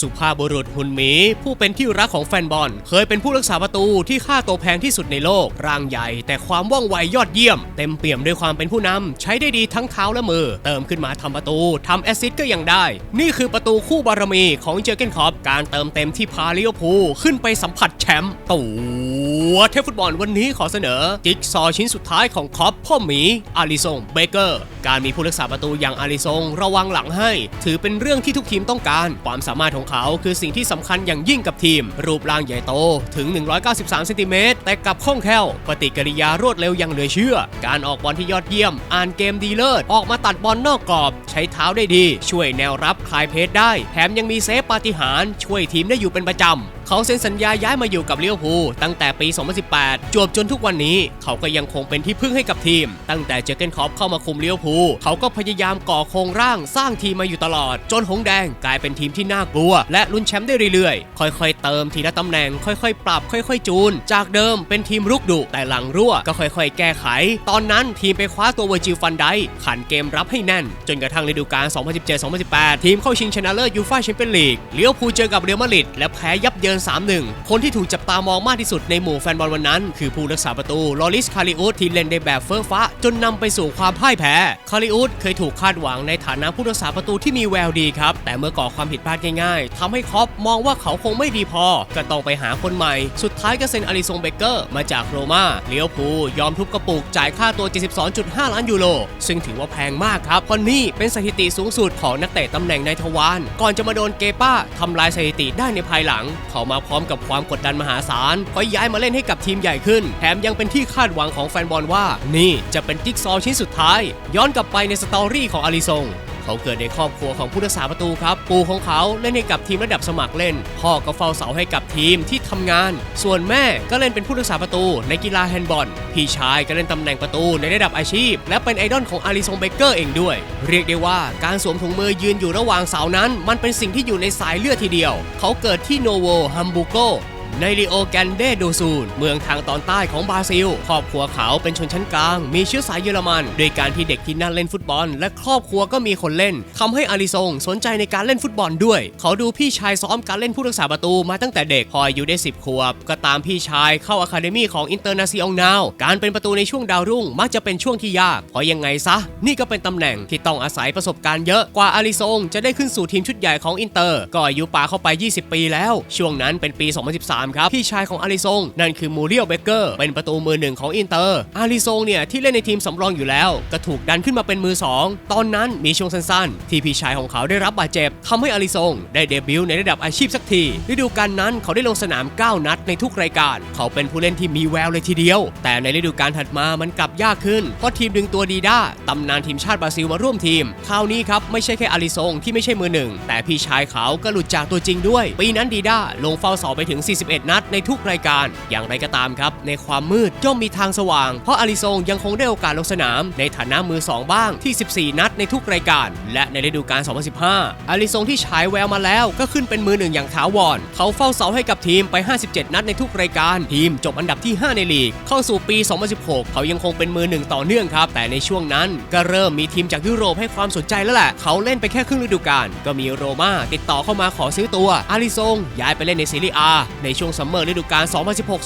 สุภาพบุรุษหุ่นหมี ผู้เป็นที่รักของแฟนบอล เคยเป็นผู้รักษาประตูที่ค่าตัวแพงที่สุดในโลก ร่างใหญ่ แต่ความว่องไวยอดเยี่ยม เต็มเปี่ยมด้วยความเป็นผู้นำใช้ได้ดีทั้งเท้าและมือ เติมขึ้นมาทำประตูทำแอสซิสต์ก็ยังได้ นี่คือประตูคู่บารมีของเจอร์เกนคอปการเติมเต็มที่พาลิเวอร์พูลขึ้นไปสัมผัสแชมป์ตัวเทพฟุตบอลวันนี้ขอเสนอ จิ๊กซอชิ้นสุดท้ายของคอปพ่อหมีอาริซงเบเกอร์การมีผู้รักษาประตูอย่างอาริซงระวังหลังให้ ถือเป็นเรื่องที่ทุกทีมต้องการ ความสามารถของเขาคือสิ่งที่สำคัญอย่างยิ่งกับทีม รูปร่างใหญ่โตถึง 193เซนติเมตรแต่กลับคล่องแคล่วปฏิกิริยารวดเร็วอย่างเหลือเชื่อ การออกบอลที่ยอดเยี่ยม อ่านเกมดีเลิศออกมาตัดบอลนอกกรอบ ใช้เท้าได้ดี ช่วยแนวรับคลายเพสได้ แถมยังมีเซฟปาฏิหาริย์ช่วยทีมได้อยู่เป็นประจำ เขาเซ็นสัญญาย้ายมาอยู่กับเลี้ยวภูตั้งแต่ปี 2018 จวบจนทุกวันนี้ เขาก็ยังคงเป็นที่พึ่งให้กับทีม ตั้งแต่เจอเกนคอปเข้ามาคุมเลี้ยวภูเขาก็พยายามก่อโครงร่างสร้างทีมมาอยู่ตลอด จนหงแดงกลายเป็นทีมที่น่ากลัว และลุ้นแชมป์ได้เรื่อยๆ ค่อยๆ เติมทีละตำแหน่งค่อยๆ ปรับค่อยๆ จูน จากเดิมเป็นทีมรุกดุแต่หลังรั่วก็ค่อยๆ แก้ไข ตอนนั้นทีมไปคว้าตัวเวอร์จิลฟันไดขันเกมรับให้แน่น จนกระทั่งฤดูกาล 2017-2018 ทีมเข้าชิงชนะเลิศยูฟ่าแชมเปี้ยนลีกเลี้ยวภูเจอกับเรอัลมาดริดและแพ้ยับเยิน3-1 คนที่ถูกจับตามองมากที่สุดในหมู่แฟนบอลวันนั้น คือผู้รักษาประตูลอริสคาริอุสที่เล่นได้แบบเฟ้อฟ้า จนนำไปสู่ความพ่ายแพ้ คาริอุสเคยถูกคาดหวังในฐานะผู้รักษาประตูที่มีแววดีครับ แต่เมื่อก่อความผิดพลาดง่ายๆทำให้คอปมองว่าเขาคงไม่ดีพอ ก็ต้องไปหาคนใหม่ สุดท้ายก็เซ็นอาริซงเบเกอร์มาจากโรม่าเลี้ยวภูยอมทุบกระปุกจ่ายค่าตัว 72.5 ล้านยูโร ซึ่งถือว่าแพงมากครับเพราะนี่เป็นสถิติสูงสุดของนักเตะตำแหน่งในทวารก่อนจะมาโดนเกป้าทำลายสถิติได้ในภายหลังเขามาพร้อมกับความกดดันมหาศาลเพราะย้ายมาเล่นให้กับทีมใหญ่ขึ้น แถมยังเป็นที่คาดหวังของแฟนบอลว่า นี่จะเป็นจิ๊กซอว์ชิ้นสุดท้าย ย้อนกลับไปในสตอรี่ของอาริซง เขาเกิดในครอบครัวของผู้รักษาประตูครับ ปู่ของเขาเล่นให้กับทีมระดับสมัครเล่น พ่อก็เฝ้าเสาให้กับทีมที่ทำงาน ส่วนแม่ก็เล่นเป็นผู้รักษาประตูในกีฬาแฮนด์บอล พี่ชายก็เล่นตำแหน่งประตูในระดับอาชีพ และเป็นไอดอลของอาริซงเบเกอร์เองด้วย เรียกได้ว่าการสวมถุงมือยืนอยู่ระหว่างเสานั้น มันเป็นสิ่งที่อยู่ในสายเลือดทีเดียว เขาเกิดที่โนโวฮัมบูโก ในริโอแกนเดโดซูน เมืองทางตอนใต้ของบราซิล ครอบครัวเขาเป็นชนชั้นกลาง มีเชื้อสายเยอรมัน โดยการที่เด็กที่นั่นเล่นฟุตบอล และครอบครัวก็มีคนเล่นทำให้อาริซงสนใจในการเล่นฟุตบอลด้วย เขาดูพี่ชายซ้อมการเล่นผู้รักษาประตูมาตั้งแต่เด็ก พออายุได้ 10 ขวบ ก็ตามพี่ชายเข้าอะคาเดมี่ของอินเตอร์นาซิองนาว การเป็นประตูในช่วงดาวรุ่งมักจะเป็นช่วงที่ยาก เพราะยังไงซะ นี่ก็เป็นตำแหน่งที่ต้องอาศัยประสบการณ์เยอะ กว่าอาริซงจะได้ขึ้นสู่ทีมชุดใหญ่ของอินเตอร์ ก็อายุป่าเข้าไป 20 ปีแล้ว ช่วงนั้นเป็นปี 2013ครับพี่ชายของอาริซงนั่นคือมูเรียลเบเกอร์เป็นประตูมือหนึ่งของอินเตอร์อาริซงเนี่ยที่เล่นในทีมสำรองอยู่แล้ว ก็ถูกดันขึ้นมาเป็นมือ 2 ตอนนั้นมีช่วงสั้นๆ ที่พี่ชายของเขาได้รับบาดเจ็บทำให้อาริซงได้เดบิวต์ในระดับอาชีพสักทีฤดูกาลนั้นเขาได้ลงสนาม 9 นัดในทุกรายการ เขาเป็นผู้เล่นที่มีแววเลยทีเดียว แต่ในฤดูกาลถัดมามันกลับยากขึ้นเพราะทีมดึงตัวดีด้าตำนานทีมชาติบราซิลมาร่วมทีมคราวนี้ครับไม่ใช่แค่อาริซงที่ไม่ใช่มือหนึ่งแต่พี่ชายเขาก็หลุดจากตัวจริงด้วย ปีนั้นดีด้าลงเฝ้าเสาไปถึง 41นัดในทุกรายการ อย่างไรก็ตามครับ ในความมืดย่อมมีทางสว่าง เพราะอาริซงยังคงได้โอกาสลงสนาม ในฐานะมือ 2 บ้างที่ 14 นัดในทุกรายการ และในฤดูกาล 2015 อาริซงที่ฉายแววมาแล้วก็ขึ้นเป็นมือหนึ่งอย่างถาวร เขาเฝ้าเสาให้กับทีมไป 57 นัดในทุกรายการ ทีมจบอันดับที่ 5 ในลีก เข้าสู่ปี 2016 เขายังคงเป็นมือหนึ่งต่อเนื่องครับ แต่ในช่วงนั้นก็เริ่มมีทีมจากยุโรปให้ความสนใจแล้วแหละ เขาเล่นไปแค่ครึ่งฤดูกาล ก็มีโรม่าติดต่อเข้ามาขอซื้อตัว อาริซงย้ายไปเล่นในซีรีอาในช่วงซัมเมอร์ฤดูกาล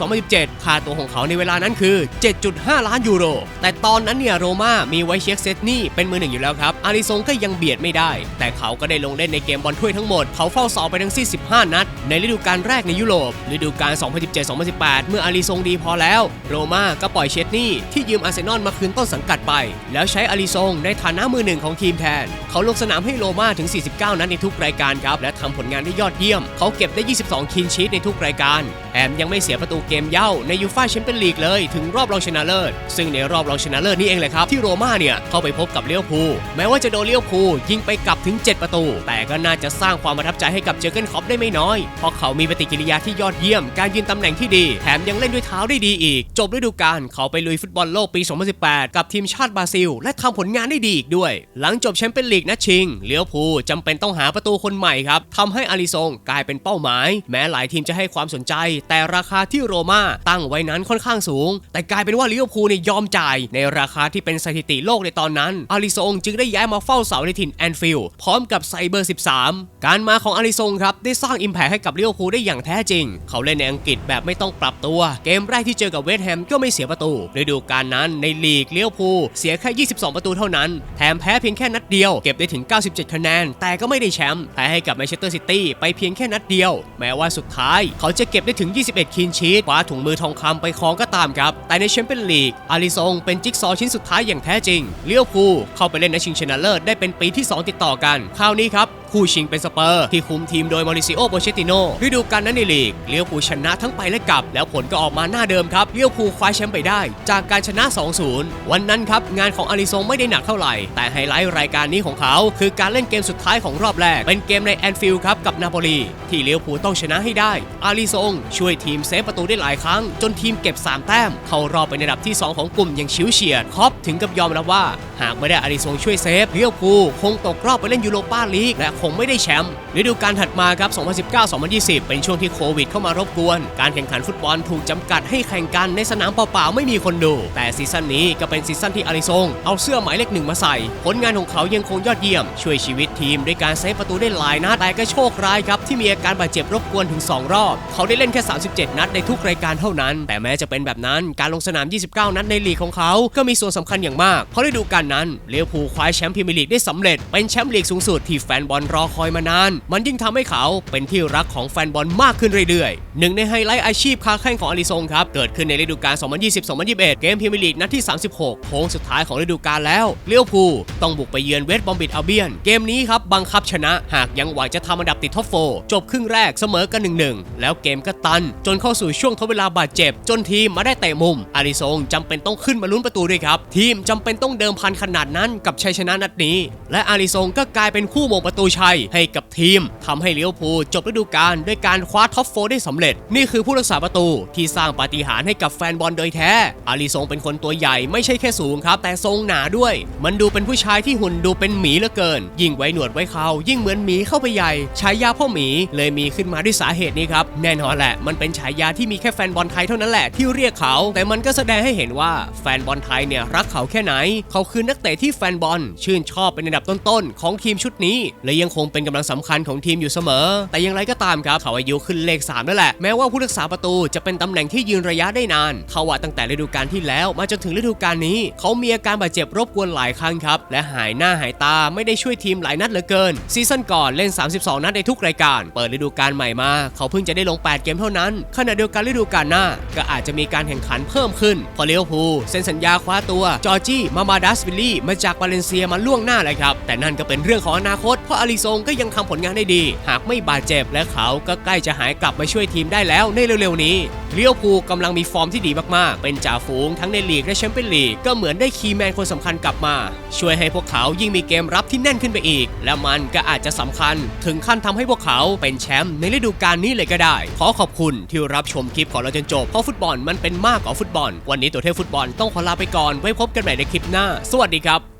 2016-2017 ค่าตัวของเขาในเวลานั้นคือ 7.5 ล้านยูโร แต่ตอนนั้นเนี่ยโรม่ามีไวเช็คเซตนี่เป็นมือหนึ่งอยู่แล้วครับ อาริซงก็ยังเบียดไม่ได้ แต่เขาก็ได้ลงเล่นในเกมบอลถ้วยทั้งหมด เขาเฝ้าเสาไปทั้งสิ้น15 นัด ในฤดูกาลแรกในยุโรป ฤดูกาล 2017-2018 เมื่ออาริซงดีพอแล้ว โรม่าก็ปล่อยเชตนี่ที่ยืมอาร์เซนอลมาคืนต้นสังกัดไป แล้วใช้อาริซงในฐานะมือหนึ่งของทีมแทน เขาลงสนามให้โรม่าถึง 49 นัดในทุกรายการครับ และทำผลงานได้ยอดเยี่ยม เขาเก็บได้ 22 คินชีตในทุกรายการแถมยังไม่เสียประตูเกมเย่าในยูฟ่าแชมเปี้ยนลีกเลยถึงรอบรองชนะเลิศ ซึ่งในรอบรองชนะเลิศนี่เองแหละครับ ที่โรม่าเนี่ยเข้าไปพบกับเลี้ยวภูแม้ว่าจะโดนเลี้ยวภูยิงไปกลับถึง 7 ประตู แต่ก็น่าจะสร้างความประทับใจให้กับเจอร์เกนคอปได้ไม่น้อย เพราะเขามีปฏิกิริยาที่ยอดเยี่ยม การยืนตำแหน่งที่ดี แถมยังเล่นด้วยเท้าได้ดีอีก จบฤดูกาลเขาไปลุยฟุตบอลโลกปี 2018 กับทีมชาติบราซิล และทำผลงานได้ดีอีกด้วย หลังจบแชมเปี้ยนลีกนัดชิงเลี้ยวภูจำเป็นต้องหาประตูคนใหม่ครับทำให้อาริซงกลายเป็นเป้าหมาย แม้หลายทีมจะให้ความสนใจ แต่ราคาที่โรม่าตั้งไว้นั้นค่อนข้างสูง แต่กลายเป็นว่าลิเวอร์พูลเนี่ยยอมจ่าย ในราคาที่เป็นสถิติโลกในตอนนั้นอาริซงจึงได้ย้ายมาเฝ้าเสาในถิ่นแอนฟิลด์พร้อมกับไซเบอร์ 13 การมาของอาริซงครับได้สร้างอิมแพคให้กับลิเวอร์พูลได้อย่างแท้จริง เขาเล่นในอังกฤษแบบไม่ต้องปรับตัว เกมแรกที่เจอกับเวสต์แฮมก็ไม่เสียประตูฤดูกาลนั้นในลีกลิเวอร์พูลเสียแค่ 22 ประตูเท่านั้น แถมแพ้เพียงแค่นัดเดียวเก็บได้ถึง 97 คะแนน แต่ก็ไม่ได้แชมป์แพ้ให้กับแมนเชสเตอร์ซิตี้ไปเพียงแค่นัดเดียว แม้ว่าสุดท้ายเขาจะเก็บได้ถึง 21 คินชีตคว้าถุงมือทองคำไปครองก็ตามครับ แต่ในแชมเปี้ยนลีกอาริซงเป็นจิ๊กซอว์ชิ้นสุดท้ายอย่างแท้จริงเลี้ยวพูเข้าไปเล่นในชิงชนะเลิศได้เป็นปีที่ 2 ติดต่อกัน คราวนี้ครับ คู่ชิงเป็นสเปอร์ ที่คุมทีมโดยมาริซิโอโปเชติโนฤดูกาลนั้นในลีกเลี้ยวพูชนะทั้งไปและกลับ แล้วผลก็ออกมาหน้าเดิมครับเลี้ยวพูคว้าแชมป์ไปได้ จากการชนะ 2-0 วันนั้นครับ งานของอาริซงไม่ได้หนักเท่าไหร่ แต่ไฮไลท์รายการนี้ของเขา คือการเล่นเกมสุดท้ายของรอบแรก เป็นเกมในแอนฟิลด์ครับกับนาโปลีที่เลี้ยวพูต้องชนะให้ได้ อาริซงช่วยทีมเซฟประตูได้หลายครั้ง จนทีมเก็บ 3 แต้ม เข้ารอบเป็นอันดับที่ 2 ของกลุ่มอย่างชิวเฉียดครอปถึงกับยอมรับว่า หากไม่ได้อาริซงช่วยเซฟเลี้ยวพูคงตกรอบไปเล่นยูโรปาลีกและคงไม่ได้แชมป์ฤดูกาลถัดมาครับ 2019-2020 เป็นช่วงที่โควิดเข้ามารบกวน การแข่งขันฟุตบอลถูกจำกัดให้แข่งกันในสนามเปล่าๆไม่มีคนดู แต่ซีซั่นนี้ก็เป็นซีซั่นที่อาริซงเอาเสื้อหมายเลขหนึ่งมาใส่ ผลงานของเขายังคงยอดเยี่ยม ช่วยชีวิตทีมด้วยการเซฟประตูได้หลายนัดแต่ก็โชคร้ายครับที่มีอาการบาดเจ็บรบกวนถึง 2 รอบ เขาได้เล่นแค่ 37 นัดในทุกรายการเท่านั้น แต่แม้จะเป็นแบบนั้นการลงสนาม 29 นัดในลีกของเขาก็มีส่วนสำคัญอย่างมากเพราะฤดูกาลนั้นเลี้ยวภูคว้าแชมป์พรีเมียร์ลีกได้สำเร็จเป็นแชมป์ลีกสูงสุดที่แฟนบอลรอคอยมานาน มันยิ่งทำให้เขาเป็นที่รักของแฟนบอลมากขึ้นเรื่อยๆ หนึ่งในไฮไลท์อาชีพค้าแข่งของอาริซงครับ เกิดขึ้นในฤดูกาล 2020-2021 เกมพรีเมียร์ลีกนัดที่ 36 โค้งสุดท้ายของฤดูกาลแล้ว เลี้ยวภูต้องบุกไปเยือนเวสต์บอมบิดอัลเบียน เกมนี้ครับบังคับชนะ หากยังหวังจะทำอันดับติดท็อปโฟร์จบครึ่งแรกเสมอกัน1-1แล้วเกมก็ตัน จนเข้าสู่ช่วงทดเวลาบาดเจ็บ จนทีมมาได้เตะมุม อาริซงจำเป็นต้องขึ้นมาลุ้นประตูด้วยครับ ทีมจำเป็นต้องเดิมพันขนาดนั้นกับชัยชนะนัดนี้ และอาริซงก็กลายเป็นคู่มงประตูชัยให้กับทีมทำให้เลี้ยวภูจบฤดูกาลด้วยการคว้าท็อปโฟร์ได้สำเร็จ นี่คือผู้รักษาประตูที่สร้างปาฏิหาริย์ให้กับแฟนบอลโดยแท้ อาริซงเป็นคนตัวใหญ่ไม่ใช่แค่สูงครับ แต่ทรงหนาด้วย มันดูเป็นผู้ชายที่หุ่นดูเป็นหมีเหลือเกิน ยิ่งไว้หนวดไว้เขายิ่งเหมือนหมีเข้าไปใหญ่ฉายาพ่อหมีเลยมีขึ้นมาด้วยสาเหตุนี้ครับแน่นอนแหละ มันเป็นฉายาที่มีแค่แฟนบอลไทยเท่านั้นแหละที่เรียกเขา แต่มันก็แสดงให้เห็นว่าแฟนบอลไทยเนี่ยรักเขาแค่ไหน เขาคือนักเตะที่แฟนบอลชื่นชอบเป็นอันดับต้นๆของทีมชุดนี้และยังคงเป็นกำลังสำคัญของทีมอยู่เสมอ แต่อย่างไรก็ตามครับเขาอายุขึ้นเลข3นั่นแหละ แม้ว่าผู้รักษาประตูจะเป็นตำแหน่งที่ยืนระยะได้นาน เขาว่าตั้งแต่ฤดูกาลที่แล้วมาจนถึงฤดูกาลนี้ เขามีอาการบาดเจ็บรบกวนหลายครั้งครับ และหายหน้าหายตาไม่ได้ช่วยทีมหลายนัดเหลือเกิน ซีซั่นก่อนเล่น 32 นัดในทุกรายการ เปิดฤดูกาลใหม่มา เขาเพิ่งจะได้ลง 8 เกมเท่านั้น ขณะเดียวกันฤดูกาลหน้า ก็อาจจะมีการแข่งขันเพิ่มขึ้น พอเลี้ยวภูเซ็นสัญญาคว้าตัวจอร์จี้มามาดัสวิลลี่มาจากบาเลนเซียมาล่วงหน้าเลยครับแต่นั่นก็เป็นเรื่องของอนาคตเพราะอาริซงก็ยังทำผลงานได้ดี หากไม่บาดเจ็บและเขาก็ใกล้จะหายกลับมาช่วยทีมได้แล้วในเร็วๆนี้เลี้ยวภูกำลังมีฟอร์มที่ดีมากๆ เป็นจ่าฝูงทั้งในลีกและแชมเปี้ยนลีกก็เหมือนได้คีย์แมนคนสำคัญกลับมา ช่วยให้พวกเขายิ่งมีเกมรับที่แน่นขึ้นไปอีก และมันก็อาจจะสำคัญ ถึงขั้นทำให้พวกเขาเป็นแชมป์ในฤดูกาลนี้เลยก็ได้ ขอขอบคุณที่รับชมคลิปของเราจนจบ เพราะฟุตบอลมันเป็นมากกว่าฟุตบอล วันนี้ตัวเทพฟุตบอลต้องขอลาไปก่อนไว้พบกันใหม่ในคลิปหน้า สวัสดีครับ